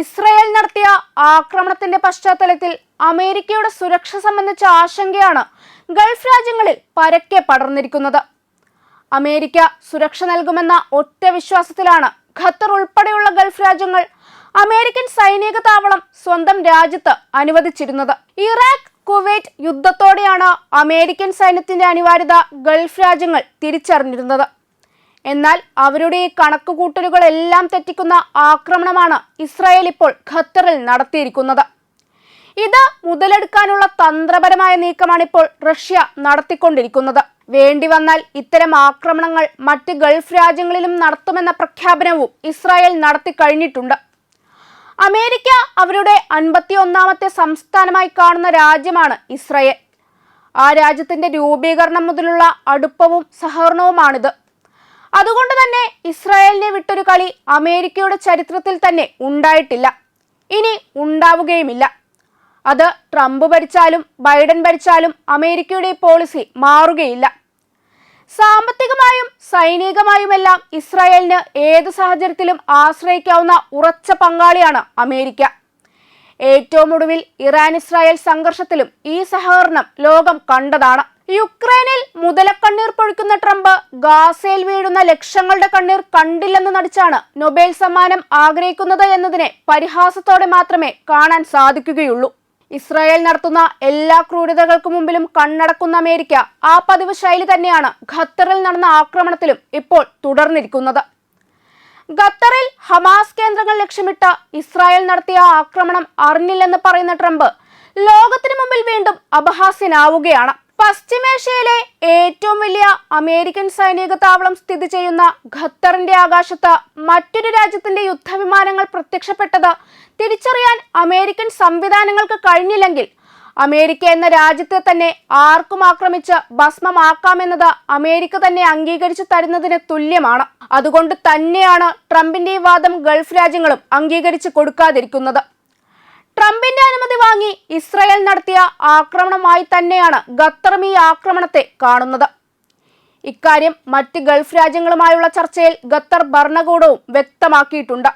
Israel നടത്തിയ ആക്രമണത്തിന്റെ പശ്ചാത്തലത്തിൽ അമേരിക്കയുടെ സുരക്ഷ സംബന്ധിച്ച ആശങ്കയാണ് ഗൾഫ് രാജ്യങ്ങളിൽ പരക്കെ പടർന്നിരിക്കുന്നത്. അമേരിക്ക സുരക്ഷ നൽകുമെന്ന ഒറ്റ വിശ്വാസത്തിലാണ് ഖത്തർ ഉൾപ്പെടെയുള്ള ഗൾഫ് രാജ്യങ്ങൾ അമേരിക്കൻ സൈനിക താവളം സ്വന്തം രാജ്യത്ത് അനുവദിച്ചിരുന്നത്. ഇറാഖ് കുവൈറ്റ് യുദ്ധത്തോടെയാണ് അമേരിക്കൻ സൈന്യത്തിന്റെ അനിവാര്യത ഗൾഫ് രാജ്യങ്ങൾ തിരിച്ചറിഞ്ഞിരുന്നത്. എന്നാൽ അവരുടെ കണക്കുകൂട്ടലുകളെല്ലാം തെറ്റിക്കുന്ന ആക്രമണമാണ് ഇസ്രായേൽ ഇപ്പോൾ ഖത്തറിൽ നടത്തിയിരിക്കുന്നത്. ഇത് മുതലെടുക്കാനുള്ള തന്ത്രപരമായ നീക്കമാണ് ഇപ്പോൾ റഷ്യ നടത്തിക്കൊണ്ടിരിക്കുന്നത്. വേണ്ടി വന്നാൽ ഇത്തരം ആക്രമണങ്ങൾ മറ്റ് ഗൾഫ് രാജ്യങ്ങളിലും നടത്തുമെന്ന പ്രഖ്യാപനവും ഇസ്രായേൽ നടത്തി കഴിഞ്ഞിട്ടുണ്ട്. അമേരിക്ക അവരുടെ അൻപത്തി ഒന്നാമത്തെ സംസ്ഥാനമായി കാണുന്ന രാജ്യമാണ് ഇസ്രായേൽ. ആ രാജ്യത്തിന്റെ രൂപീകരണം മുതലുള്ള അടുപ്പവും സഹകരണവുമാണിത്. അതുകൊണ്ട് തന്നെ ഇസ്രായേലിനെ വിട്ടൊരു കളി അമേരിക്കയുടെ ചരിത്രത്തിൽ തന്നെ ഉണ്ടായിട്ടില്ല. ഇനി ഉണ്ടാവുകയുമില്ല. അത് ട്രംപ് ഭരിച്ചാലും ബൈഡൻ ഭരിച്ചാലും അമേരിക്കയുടെ പോളിസി മാറുകയില്ല. സാമ്പത്തികമായും സൈനികമായുമെല്ലാം ഇസ്രായേലിന് ഏത് സാഹചര്യത്തിലും ആശ്രയിക്കാവുന്ന ഉറച്ച പങ്കാളിയാണ് അമേരിക്ക. ഏറ്റവും ഒടുവിൽ ഇറാൻ ഇസ്രായേൽ സംഘർഷത്തിലും ഈ സഹകരണം ലോകം കണ്ടതാണ്. യുക്രൈനിൽ മുതലക്കണ്ണീർ പൊഴിക്കുന്ന ട്രംപ് ഗാസയിൽ വീഴുന്ന ലക്ഷങ്ങളുടെ കണ്ണീർ കണ്ടില്ലെന്ന് നടിച്ചാണ് നൊബേൽ സമ്മാനം ആഗ്രഹിക്കുന്നത് എന്നതിനെ പരിഹാസത്തോടെ മാത്രമേ കാണാൻ സാധിക്കുകയുള്ളൂ. ഇസ്രായേൽ നടത്തുന്ന എല്ലാ ക്രൂരതകൾക്കു മുമ്പിലും കണ്ണടക്കുന്ന അമേരിക്ക ആ പതിവ് ശൈലി തന്നെയാണ് ഖത്തറിൽ നടന്ന ആക്രമണത്തിലും ഇപ്പോൾ തുടർന്നിരിക്കുന്നത്. ഖത്തറിൽ ഹമാസ് കേന്ദ്രങ്ങൾ ലക്ഷ്യമിട്ട് ഇസ്രായേൽ നടത്തിയ ആക്രമണം അറിഞ്ഞില്ലെന്ന് പറയുന്ന ട്രംപ് ലോകത്തിനു മുമ്പിൽ വീണ്ടും അപഹാസ്യനാവുകയാണ്. പശ്ചിമേഷ്യയിലെ ഏറ്റവും വലിയ അമേരിക്കൻ സൈനിക താവളം സ്ഥിതി ചെയ്യുന്ന ഖത്തറിന്റെ ആകാശത്ത് മറ്റൊരു രാജ്യത്തിന്റെ യുദ്ധവിമാനങ്ങൾ പ്രത്യക്ഷപ്പെട്ടത് തിരിച്ചറിയാൻ അമേരിക്കൻ സംവിധാനങ്ങൾക്ക് കഴിഞ്ഞില്ലെങ്കിൽ അമേരിക്ക എന്ന രാജ്യത്തെ തന്നെ ആർക്കും ആക്രമിച്ച് ഭസ്മമാക്കാമെന്നത് അമേരിക്ക തന്നെ അംഗീകരിച്ചു തരുന്നതിന് തുല്യമാണ്. അതുകൊണ്ട് തന്നെയാണ് ട്രംപിന്റെ വാദം ഗൾഫ് രാജ്യങ്ങളും അംഗീകരിച്ചു കൊടുക്കാതിരിക്കുന്നത്. ട്രംപിന്റെ അനുമതി വാങ്ങി ഇസ്രയേൽ നടത്തിയ ആക്രമണമായി തന്നെയാണ് ഖത്തറും ഈ ആക്രമണത്തെ കാണുന്നത്. ഇക്കാര്യം മറ്റ് ഗൾഫ് രാജ്യങ്ങളുമായുള്ള ചർച്ചയിൽ ഖത്തർ ഭരണകൂടവും വ്യക്തമാക്കിയിട്ടുണ്ട്.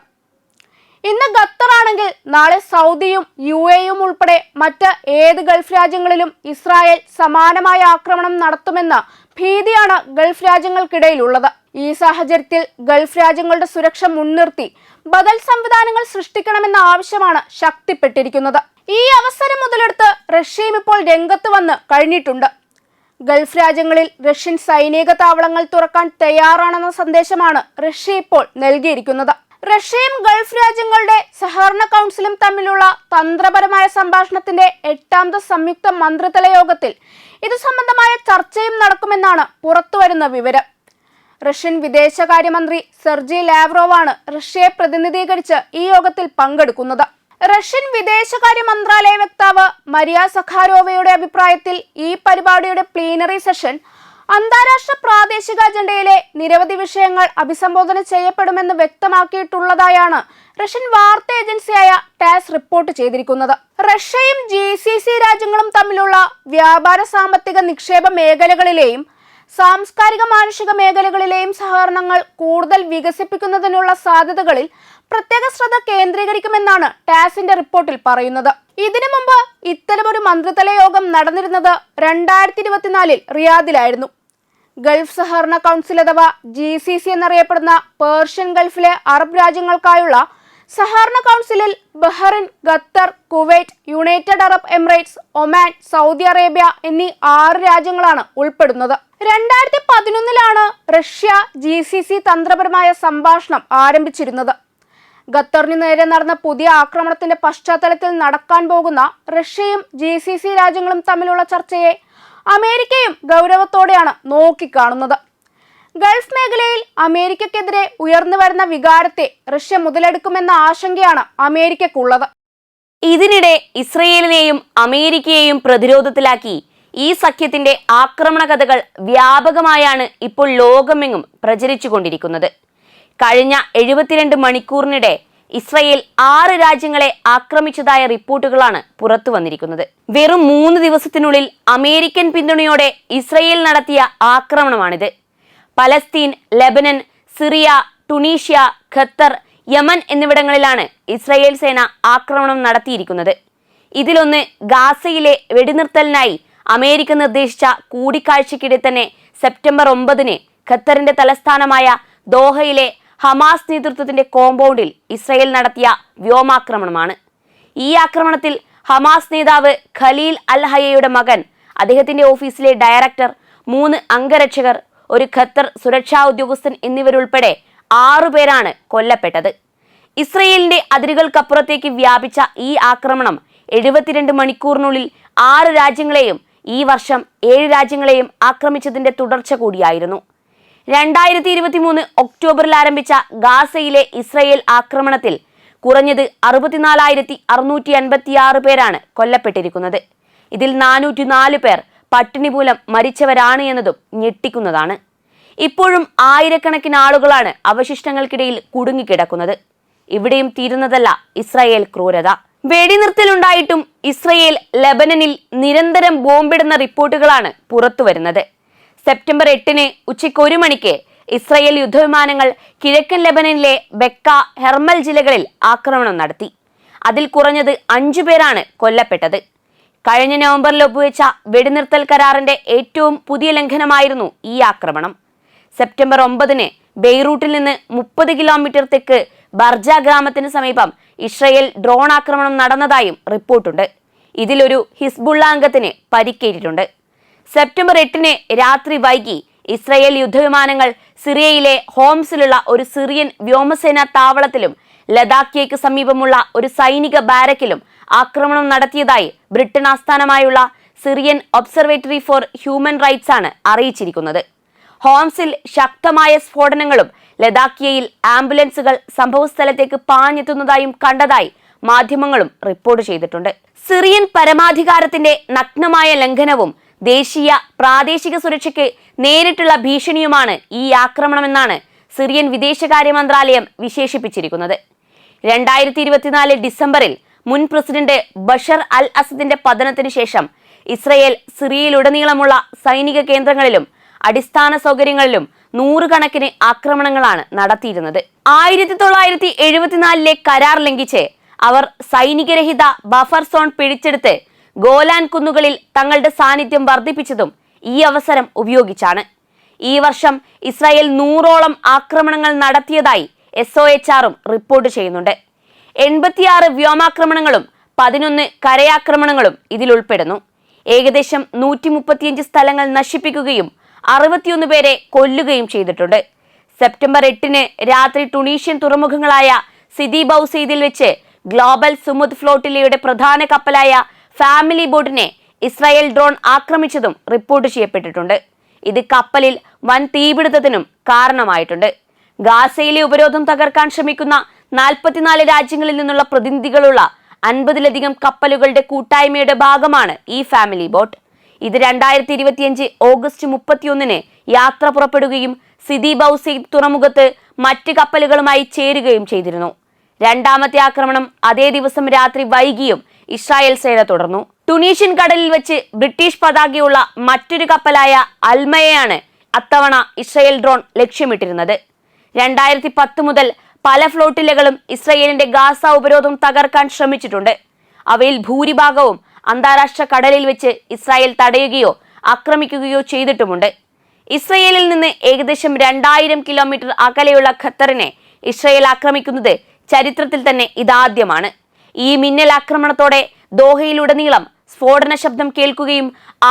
ഇന്ന് ഖത്തറാണെങ്കിൽ നാളെ സൗദിയും യു എയും ഉൾപ്പെടെ മറ്റ് ഏത് ഗൾഫ് രാജ്യങ്ങളിലും ഇസ്രായേൽ സമാനമായ ആക്രമണം നടത്തുമെന്ന ഭീതിയാണ് ഗൾഫ് രാജ്യങ്ങൾക്കിടയിലുള്ളത്. ഈ സാഹചര്യത്തിൽ ഗൾഫ് രാജ്യങ്ങളുടെ സുരക്ഷ മുൻനിർത്തി ബദൽ സംവിധാനങ്ങൾ സൃഷ്ടിക്കണമെന്ന ആവശ്യമാണ് ശക്തിപ്പെട്ടിരിക്കുന്നത്. ഈ അവസരം മുതലെടുത്ത് റഷ്യയും ഇപ്പോൾ രംഗത്ത് വന്ന് കഴിഞ്ഞിട്ടുണ്ട്. ഗൾഫ് രാജ്യങ്ങളിൽ റഷ്യൻ സൈനിക താവളങ്ങൾ തുറക്കാൻ തയ്യാറാണെന്ന സന്ദേശമാണ് റഷ്യ ഇപ്പോൾ നൽകിയിരിക്കുന്നത്. റഷ്യയും ഗൾഫ് രാജ്യങ്ങളുടെ സഹകരണ കൗൺസിലും തമ്മിലുള്ള തന്ത്രപരമായ സംഭാഷണത്തിന്റെ എട്ടാമത് സംയുക്ത മന്ത്രിതല യോഗത്തിൽ ഇത് സംബന്ധമായ ചർച്ചയും നടക്കുമെന്നാണ് പുറത്തുവരുന്ന വിവരം. റഷ്യൻ വിദേശകാര്യമന്ത്രി സെർജി ലാവ്രോവാണ് റഷ്യയെ പ്രതിനിധീകരിച്ച് ഈ യോഗത്തിൽ പങ്കെടുക്കുന്നത്. റഷ്യൻ വിദേശകാര്യ മന്ത്രാലയ വക്താവ് മരിയ സഖാരോവയുടെ അഭിപ്രായത്തിൽ ഈ പരിപാടിയുടെ പ്ലീനറി സെഷൻ അന്താരാഷ്ട്ര പ്രാദേശിക അജണ്ടയിലെ നിരവധി വിഷയങ്ങൾ അഭിസംബോധന ചെയ്യപ്പെടുമെന്ന് വ്യക്തമാക്കിയിട്ടുള്ളതായാണ് റഷ്യൻ വാർത്താ ഏജൻസിയായ ടാസ് റിപ്പോർട്ട് ചെയ്തിരിക്കുന്നത്. റഷ്യയും ജി രാജ്യങ്ങളും തമ്മിലുള്ള വ്യാപാര സാമ്പത്തിക നിക്ഷേപ മേഖലകളിലെയും സാംസ്കാരിക മാനുഷിക മേഖലകളിലെയും സഹകരണങ്ങൾ കൂടുതൽ വികസിപ്പിക്കുന്നതിനുള്ള സാധ്യതകളിൽ പ്രത്യേക ശ്രദ്ധ കേന്ദ്രീകരിക്കുമെന്നാണ് ടാസിന്റെ റിപ്പോർട്ടിൽ പറയുന്നത്. ഇതിനു മുമ്പ് ഇത്തരമൊരു മന്ത്രിതല യോഗം നടന്നിരുന്നത് രണ്ടായിരത്തി ഇരുപത്തിനാലിൽ റിയാദിലായിരുന്നു. ഗൾഫ് സഹകരണ കൗൺസിൽ അഥവാ ജി സി സി എന്നറിയപ്പെടുന്ന പേർഷ്യൻ ഗൾഫിലെ അറബ് രാജ്യങ്ങൾക്കായുള്ള സഹകരണ കൗൺസിലിൽ Bahrain Qatar Kuwait United Arab Emirates Oman Saudi Arabia എന്നീ ആറ് രാജ്യങ്ങളാണ് ഉൾപ്പെടുന്നത്. രണ്ടായിരത്തി പതിനൊന്നിലാണ് റഷ്യ ജി സി സി തന്ത്രപരമായ സംഭാഷണം ആരംഭിച്ചിരുന്നത്. ഖത്തറിനു നേരെ നടന്ന പുതിയ ആക്രമണത്തിന്റെ പശ്ചാത്തലത്തിൽ നടക്കാൻ പോകുന്ന റഷ്യയും ജി സി സി രാജ്യങ്ങളും തമ്മിലുള്ള ചർച്ചയെ അമേരിക്കയും ഗൗരവത്തോടെയാണ് നോക്കിക്കാണുന്നത്. ഗൾഫ് മേഖലയിൽ അമേരിക്കക്കെതിരെ ഉയർന്നു വരുന്ന വികാരത്തെ റഷ്യ മുതലെടുക്കുമെന്ന ആശങ്കയാണ് അമേരിക്കക്കുള്ളത്. ഇതിനിടെ ഇസ്രയേലിനെയും അമേരിക്കയെയും പ്രതിരോധത്തിലാക്കി ഈ സഖ്യത്തിന്റെ ആക്രമണ കഥകൾ വ്യാപകമായാണ് ഇപ്പോൾ ലോകമെങ്ങും പ്രചരിച്ചുകൊണ്ടിരിക്കുന്നത് കഴിഞ്ഞ എഴുപത്തിരണ്ട് മണിക്കൂറിനിടെ ഇസ്രയേൽ ആറ് രാജ്യങ്ങളെ ആക്രമിച്ചതായ റിപ്പോർട്ടുകളാണ് പുറത്തു വന്നിരിക്കുന്നത്. വെറും മൂന്ന് ദിവസത്തിനുള്ളിൽ അമേരിക്കൻ പിന്തുണയോടെ ഇസ്രയേൽ നടത്തിയ ആക്രമണമാണിത്. Palestine Lebanon Syria Tunisia Qatar Yemen എന്നിവിടങ്ങളിലാണ് ഇസ്രയേൽ സേന ആക്രമണം നടത്തിയിരിക്കുന്നത്. ഇതിലൊന്ന് ഗാസയിലെ വെടിനിർത്തലിനായി അമേരിക്ക നിർദ്ദേശിച്ച കൂടിക്കാഴ്ചയ്ക്കിടെ തന്നെ സെപ്റ്റംബർ ഒമ്പതിന് ഖത്തറിന്റെ തലസ്ഥാനമായ ദോഹയിലെ ഹമാസ് നേതൃത്വത്തിന്റെ കോമ്പൗണ്ടിൽ ഇസ്രയേൽ നടത്തിയ വ്യോമാക്രമണമാണ്. ഈ ആക്രമണത്തിൽ ഹമാസ് നേതാവ് ഖലീൽ അൽ ഹയയുടെ മകൻ അദ്ദേഹത്തിന്റെ ഓഫീസിലെ ഡയറക്ടർ മൂന്ന് അംഗരക്ഷകർ ഒരു ഖത്തർ സുരക്ഷാ ഉദ്യോഗസ്ഥൻ എന്നിവരുൾപ്പെടെ ആറുപേരാണ് കൊല്ലപ്പെട്ടത്. ഇസ്രയേലിന്റെ അതിരുകൾക്കപ്പുറത്തേക്ക് വ്യാപിച്ച ഈ ആക്രമണം എഴുപത്തിരണ്ട് മണിക്കൂറിനുള്ളിൽ ആറ് രാജ്യങ്ങളെയും ഈ വർഷം ഏഴ് രാജ്യങ്ങളെയും ആക്രമിച്ചതിന്റെ തുടർച്ച കൂടിയായിരുന്നു. രണ്ടായിരത്തി ഇരുപത്തി മൂന്ന് ഒക്ടോബറിൽ ആരംഭിച്ച ഗാസയിലെ ഇസ്രയേൽ ആക്രമണത്തിൽ കുറഞ്ഞത് അറുപത്തിനാലായിരത്തി അറുന്നൂറ്റി അൻപത്തിയാറ് പേരാണ് കൊല്ലപ്പെട്ടിരിക്കുന്നത്. ഇതിൽ നാനൂറ്റി നാല് പേർ പട്ടിണി മൂലം മരിച്ചവരാണ് എന്നതും ഞെട്ടിക്കുന്നതാണ്. ഇപ്പോഴും ആയിരക്കണക്കിന് ആളുകളാണ് അവശിഷ്ടങ്ങൾക്കിടയിൽ കുടുങ്ങിക്കിടക്കുന്നത്. ഇവിടെയും തീരുന്നതല്ല ഇസ്രായേൽ ക്രൂരത. വെടിനിർത്തലുണ്ടായിട്ടും ഇസ്രയേൽ ലെബനനിൽ നിരന്തരം ബോംബിടുന്ന റിപ്പോർട്ടുകളാണ് പുറത്തുവരുന്നത് സെപ്റ്റംബർ എട്ടിന് ഉച്ചയ്ക്ക് ഒരു മണിക്ക് ഇസ്രയേൽ യുദ്ധവിമാനങ്ങൾ കിഴക്കൻ ലെബനനിലെ ബെക്ക ഹെർമൽ ജില്ലകളിൽ ആക്രമണം നടത്തി. അതിൽ കുറഞ്ഞത് അഞ്ചു പേരാണ് കൊല്ലപ്പെട്ടത്. കഴിഞ്ഞ നവംബറിൽ ഒപ്പുവെച്ച വെടിനിർത്തൽ കരാറിന്റെ ഏറ്റവും പുതിയ ലംഘനമായിരുന്നു ഈ ആക്രമണം. സെപ്റ്റംബർ ഒമ്പതിന് ബെയ്റൂട്ടിൽ നിന്ന് മുപ്പത് കിലോമീറ്റർ തെക്ക് ബർജ ഗ്രാമത്തിന് സമീപം ഇസ്രയേൽ ഡ്രോൺ ആക്രമണം നടന്നതായും റിപ്പോർട്ടുണ്ട്. ഇതിലൊരു ഹിസ്ബുള്ള അംഗത്തിന് പരിക്കേറ്റിട്ടുണ്ട്. സെപ്റ്റംബർ എട്ടിന് രാത്രി വൈകി ഇസ്രയേൽ യുദ്ധവിമാനങ്ങൾ സിറിയയിലെ ഹോംസിലുള്ള ഒരു സിറിയൻ വ്യോമസേനാ താവളത്തിലും ലഡാക്കിയയ്ക്ക് സമീപമുള്ള ഒരു സൈനിക ബാരക്കിലും ആക്രമണം നടത്തിയതായി ബ്രിട്ടൻ ആസ്ഥാനമായുള്ള Syrian observatory for human rights ആണ് അറിയിച്ചിരിക്കുന്നത്. ഹോംസിൽ ശക്തമായ സ്ഫോടനങ്ങളും ലഡാക്കിയയിൽ ആംബുലൻസുകൾ സംഭവസ്ഥലത്തേക്ക് പാഞ്ഞെത്തുന്നതായും കണ്ടതായി മാധ്യമങ്ങളും റിപ്പോർട്ട് ചെയ്തിട്ടുണ്ട്. സിറിയൻ പരമാധികാരത്തിന്റെ നഗ്നമായ ലംഘനവും ദേശീയ പ്രാദേശിക സുരക്ഷയ്ക്ക് നേരിട്ടുള്ള ഭീഷണിയുമാണ് ഈ ആക്രമണമെന്നാണ് സിറിയൻ വിദേശകാര്യ മന്ത്രാലയം വിശേഷിപ്പിച്ചിരിക്കുന്നത്. രണ്ടായിരത്തി ഇരുപത്തിനാല് ഡിസംബറിൽ മുൻ പ്രസിഡന്റ് ബഷർ അൽ അസദിന്റെ പതനത്തിന് ശേഷം ഇസ്രയേൽ സിറിയയിലുടനീളമുള്ള സൈനിക കേന്ദ്രങ്ങളിലും അടിസ്ഥാന സൗകര്യങ്ങളിലും നൂറുകണക്കിന് ആക്രമണങ്ങളാണ് നടത്തിയിരുന്നത്. ആയിരത്തി തൊള്ളായിരത്തി എഴുപത്തിനാലിലെ കരാർ ലംഘിച്ച് അവർ സൈനികരഹിത ബഫർ സോൺ പിടിച്ചെടുത്ത് ഗോലാൻ കുന്നുകളിൽ തങ്ങളുടെ സാന്നിധ്യം വർദ്ധിപ്പിച്ചതും ഈ അവസരം ഉപയോഗിച്ചാണ്. ഈ വർഷം ഇസ്രായേൽ നൂറോളം ആക്രമണങ്ങൾ നടത്തിയതായി എസ് ഒ എച്ച് ആറും റിപ്പോർട്ട് ചെയ്യുന്നുണ്ട്. എൺപത്തിയാറ് വ്യോമാക്രമണങ്ങളും പതിനൊന്ന് കരയാക്രമണങ്ങളും ഇതിൽ ഉൾപ്പെടുന്നു ഏകദേശം നൂറ്റി സ്ഥലങ്ങൾ നശിപ്പിക്കുകയും അറുപത്തിയൊന്ന് പേരെ കൊല്ലുകയും ചെയ്തിട്ടുണ്ട്. സെപ്റ്റംബർ എട്ടിന് രാത്രി ടുണീഷ്യൻ തുറമുഖങ്ങളായ സിദി ബൌസീദിൽ വെച്ച് ഗ്ലോബൽ സുമുദ് ഫ്ലോട്ടിലയുടെ പ്രധാന കപ്പലായ ഫാമിലി ബോട്ടിനെ ഇസ്രായേൽ ഡ്രോൺ ആക്രമിച്ചതും റിപ്പോർട്ട് ചെയ്യപ്പെട്ടിട്ടുണ്ട്. ഇത് കപ്പലിൽ വൻ തീപിടുത്തത്തിനും കാരണമായിട്ടുണ്ട്. ഗാസയിലെ ഉപരോധം തകർക്കാൻ ശ്രമിക്കുന്ന നാൽപ്പത്തിനാല് രാജ്യങ്ങളിൽ നിന്നുള്ള പ്രതിനിധികളുള്ള അൻപതിലധികം കപ്പലുകളുടെ കൂട്ടായ്മയുടെ ഭാഗമാണ് ഈ ഫാമിലി ബോട്ട്. ഇത് രണ്ടായിരത്തി ഇരുപത്തിയഞ്ച് ഓഗസ്റ്റ് മുപ്പത്തിയൊന്നിന് യാത്ര പുറപ്പെടുകയും സിദി ബൌസി തുറമുഖത്ത് മറ്റ് കപ്പലുകളുമായി ചേരുകയും ചെയ്തിരുന്നു. രണ്ടാമത്തെ ആക്രമണം അതേ ദിവസം രാത്രി വൈകിയും ഇസ്രായേൽ സേന തുടർന്നു. ടുണീഷ്യൻ കടലിൽ വെച്ച് ബ്രിട്ടീഷ് പതാകയുള്ള മറ്റൊരു കപ്പലായ അൽമയെയാണ് അത്തവണ ഇസ്രായേൽ ഡ്രോൺ ലക്ഷ്യമിട്ടിരുന്നത്. രണ്ടായിരത്തി പത്ത് മുതൽ പല ഫ്ലോട്ടിലകളും ഇസ്രയേലിന്റെ ഗാസ ഉപരോധം തകർക്കാൻ ശ്രമിച്ചിട്ടുണ്ട്. അവയിൽ ഭൂരിഭാഗവും അന്താരാഷ്ട്ര കടലിൽ വെച്ച് ഇസ്രായേൽ തടയുകയോ ആക്രമിക്കുകയോ ചെയ്തിട്ടുമുണ്ട്. ഇസ്രയേലിൽ നിന്ന് ഏകദേശം രണ്ടായിരം കിലോമീറ്റർ അകലെയുള്ള ഖത്തറിനെ ഇസ്രയേൽ ആക്രമിക്കുന്നത് ചരിത്രത്തിൽ തന്നെ ഇതാദ്യമാണ്. ഈ മിന്നൽ ആക്രമണത്തോടെ ദോഹയിലുടനീളം സ്ഫോടന ശബ്ദം കേൾക്കുകയും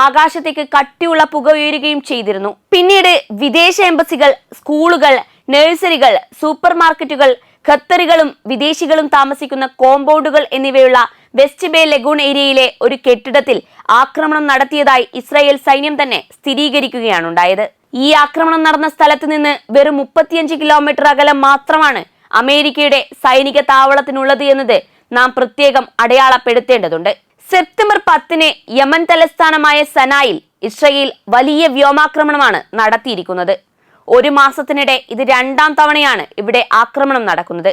ആകാശത്തേക്ക് കട്ടിയുള്ള പുക ഉയരുകയും ചെയ്തിരുന്നു. പിന്നീട് വിദേശ എംബസികൾ സ്കൂളുകൾ നഴ്സറികൾ സൂപ്പർ മാർക്കറ്റുകൾ ഖത്തറികളും വിദേശികളും താമസിക്കുന്ന കോമ്പൗണ്ടുകൾ എന്നിവയുള്ള വെസ്റ്റ് ബേ ലഗൂൺ ഏരിയയിലെ ഒരു കെട്ടിടത്തിൽ ആക്രമണം നടത്തിയതായി ഇസ്രായേൽ സൈന്യം തന്നെ സ്ഥിരീകരിക്കുകയാണുണ്ടായത്. ഈ ആക്രമണം നടന്ന സ്ഥലത്ത് നിന്ന് വെറും മുപ്പത്തിയഞ്ച് കിലോമീറ്റർ അകലം മാത്രമാണ് അമേരിക്കയുടെ സൈനിക താവളത്തിനുള്ളത് എന്നത് നാം പ്രത്യേകം അടയാളപ്പെടുത്തേണ്ടതുണ്ട്. സെപ്റ്റംബർ പത്തിന് യമൻ തലസ്ഥാനമായ സനായിൽ ഇസ്രയേൽ വലിയ വ്യോമാക്രമണമാണ് നടത്തിയിരിക്കുന്നത്. ഒരു മാസത്തിനിടെ ഇത് രണ്ടാം തവണയാണ് ഇവിടെ ആക്രമണം നടക്കുന്നത്.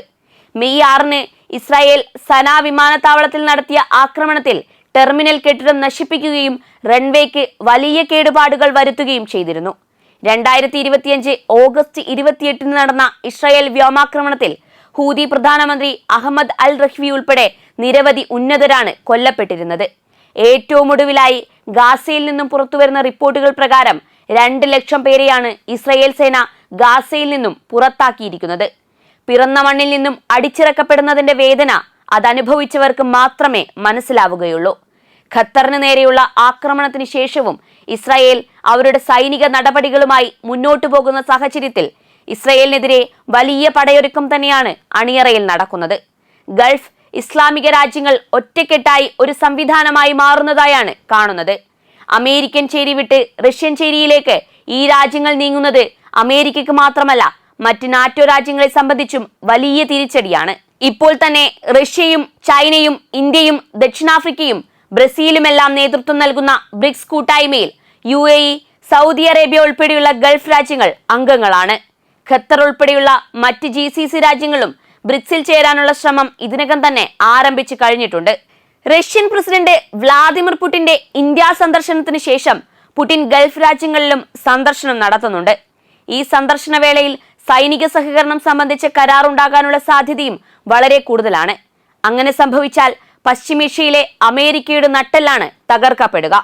മെയ് ആറിന് ഇസ്രായേൽ സനാ വിമാനത്താവളത്തിൽ നടത്തിയ ആക്രമണത്തിൽ ടെർമിനൽ കെട്ടിടം നശിപ്പിക്കുകയും റൺവേക്ക് വലിയ കേടുപാടുകൾ വരുത്തുകയും ചെയ്തിരുന്നു. രണ്ടായിരത്തി ഇരുപത്തിയഞ്ച് ഓഗസ്റ്റ് ഇരുപത്തിയെട്ടിന് നടന്ന ഇസ്രായേൽ വ്യോമാക്രമണത്തിൽ ഹൂതി പ്രധാനമന്ത്രി അഹമ്മദ് അൽ റഹ്വി ഉൾപ്പെടെ നിരവധി ഉന്നതരാണ് കൊല്ലപ്പെട്ടിരുന്നത്. ഏറ്റവും ഒടുവിലായി ഗാസയിൽ നിന്നും പുറത്തുവരുന്ന റിപ്പോർട്ടുകൾ പ്രകാരം രണ്ട് ലക്ഷം പേരെയാണ് ഇസ്രയേൽ സേന ഗാസയിൽ നിന്നും പുറത്താക്കിയിരിക്കുന്നത്. പിറന്ന മണ്ണിൽ നിന്നും അടിച്ചിറക്കപ്പെടുന്നതിന്റെ വേദന അതനുഭവിച്ചവർക്ക് മാത്രമേ മനസ്സിലാവുകയുള്ളൂ. ഖത്തറിന് നേരെയുള്ള ആക്രമണത്തിന് ശേഷവും ഇസ്രായേൽ അവരുടെ സൈനിക നടപടികളുമായി മുന്നോട്ടു പോകുന്ന സാഹചര്യത്തിൽ ഇസ്രായേലിനെതിരെ വലിയ പടയൊരുക്കം തന്നെയാണ് അണിയറയിൽ നടക്കുന്നത്. ഗൾഫ് ഇസ്ലാമിക രാജ്യങ്ങൾ ഒറ്റക്കെട്ടായി ഒരു സംവിധാനമായി മാറുന്നതായാണ് കാണുന്നത്. അമേരിക്കൻ ചേരി വിട്ട് റഷ്യൻ ചേരിയിലേക്ക് ഈ രാജ്യങ്ങൾ നീങ്ങുന്നത് അമേരിക്കയ്ക്ക് മാത്രമല്ല മറ്റ് നാറ്റോ രാജ്യങ്ങളെ സംബന്ധിച്ചും വലിയ തിരിച്ചടിയാണ്. ഇപ്പോൾ തന്നെ റഷ്യയും ചൈനയും ഇന്ത്യയും ദക്ഷിണാഫ്രിക്കയും ബ്രസീലുമെല്ലാം നേതൃത്വം നൽകുന്ന ബ്രിക്സ് കൂട്ടായ്മയിൽ U A E Saudi Arabia ഉൾപ്പെടെയുള്ള ഗൾഫ് രാജ്യങ്ങൾ അംഗങ്ങളാണ്. ഖത്തർ ഉൾപ്പെടെയുള്ള മറ്റ് ജി സി സി രാജ്യങ്ങളും ബ്രിക്സിൽ ചേരാനുള്ള ശ്രമം ഇതിനകം തന്നെ ആരംഭിച്ചു കഴിഞ്ഞിട്ടുണ്ട്. റഷ്യൻ പ്രസിഡന്റ് വ്ളാദിമിർ പുടിന്റെ ഇന്ത്യ സന്ദർശനത്തിന് ശേഷം പുടിൻ ഗൾഫ് രാജ്യങ്ങളിലും സന്ദർശനം നടത്തുന്നുണ്ട്. ഈ സന്ദർശന വേളയിൽ സൈനിക സഹകരണം സംബന്ധിച്ച കരാർ ഉണ്ടാകാനുള്ള സാധ്യതയും വളരെ കൂടുതലാണ്. അങ്ങനെ സംഭവിച്ചാൽ പശ്ചിമേഷ്യയിലെ അമേരിക്കയുടെ നട്ടെല്ലാണ് തകർക്കപ്പെടുക.